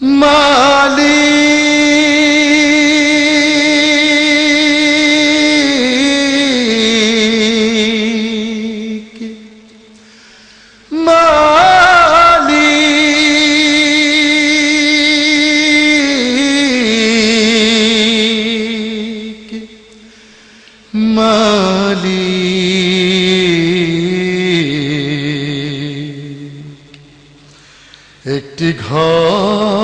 মালিক মালিক একটি ঘর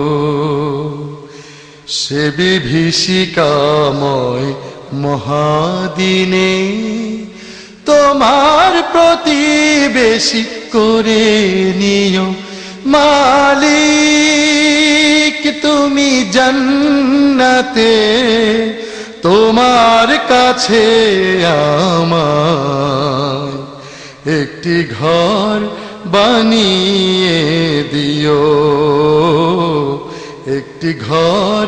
সে বিভীষিকাময় মহাদিনে তোমার প্রতিবেশী করে নিও। মালিক, তুমি জান্নাতে, তোমার কাছে আমার একটি ঘর বানিয়ে দিও। একটি ঘর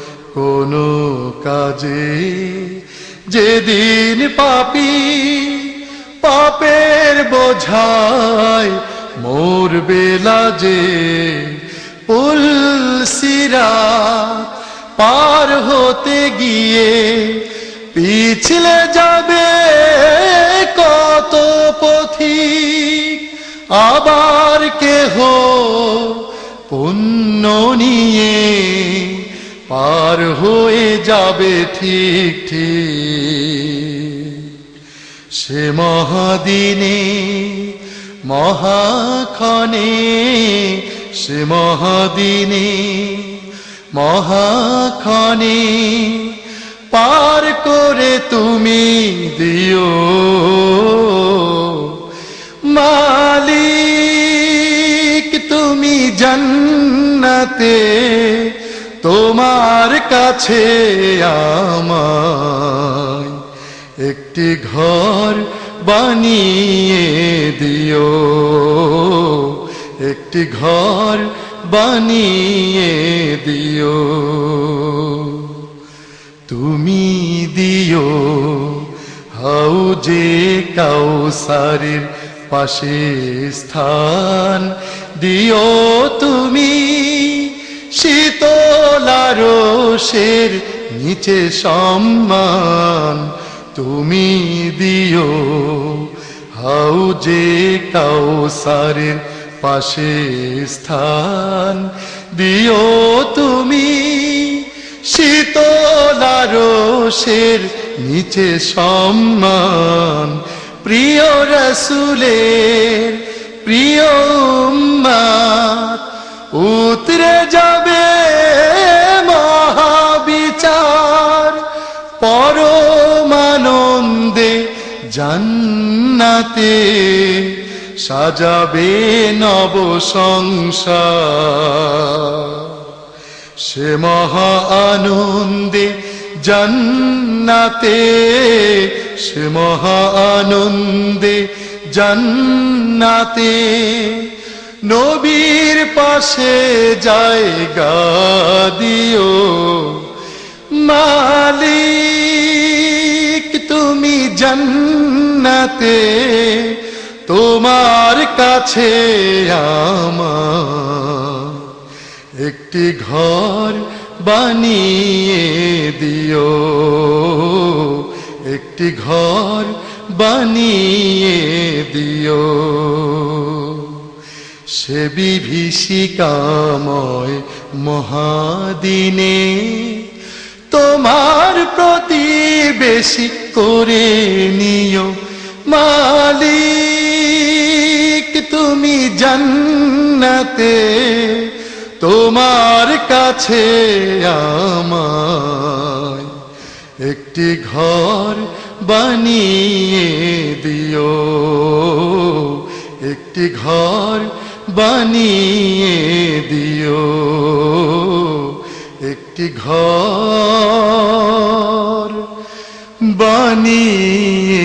কোনো কাজে যেদিন পাপি পাপের বোঝায় মোর বেলা যে পুল সিরা পার হতে গিয়ে পিছলে যাবে কত পথি আবার কেহ পুণ্য নিয়ে পার হয়ে যাবে ঠিক ঠিক। সে মহাদিনে মহাক্ষণে সে মহাদিনে মহাক্ষণে পার করে তুমি দিও। মালিক, তুমি জান্নাতে তোমার কাছে আমায় একটি ঘর বানিয়ে দিও। একটি ঘর বানিয়ে দিও। তুমি দিও হাউজে কাউসারের পাশে স্থান। দিও তুমি শীতলারসের নিচে সম্মান তুমি দিও। হাউজে কাউসারের পাশে স্থান দিও তুমি। শীতলারসের নিচে সম্মান প্রিয় রসুলের প্রিয় উম্মাত উতরে যাবে জান্নাতে সাজাবে নব সংসার। সে মহা আনন্দে জান্নাতে, সে মহা আনন্দে জান্নাতে নবীর পাশে জায়গা দিও। মালিক, তুমি জান্নাতে, তোমার কাছে আমার একটি ঘর বানিয়ে দিও। একটি ঘর বানিয়ে দিও। সে বিভীষিকাময় মহাদিনে তোমার প্রতি প্রতিবেশী করে নিও। মালিক, তুমি জান্নাতে, তোমার কাছে আমায় একটি ঘর বানিয়ে দিও। একটি ঘর বানিয়ে দিও। একটি ঘর বানিয়ে